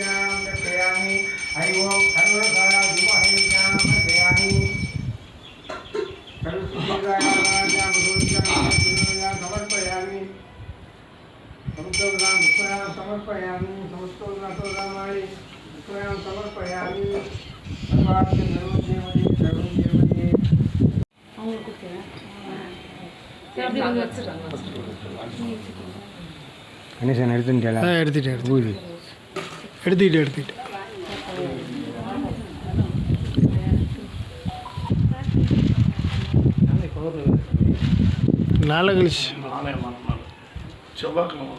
विज्ञानं दर्शयामि हरि ओं सर्वसारा विमहे ज्ञानं दर्शयामि समर्पयामि समुद्रं पुष्पयां समर्पयामि समस्तोदातोदामाणि पुष्पयां समर्पयामि सर्वार्थ सर्वदेवदे सर्वदेवदे அவங்களுக்கு கொடுத்தேன் சரி அப்படி வந்து வச்சிடுறாங்க கணேசன் எடுத்துட்டேன் ஆ எடுத்துட்டேன் எடுத்து ஊதி எடுத்துக்கிட்டு எடுத்துக்கிட்டு. நாளை கழிச்சு. செவ்வாய்க்கிழமை.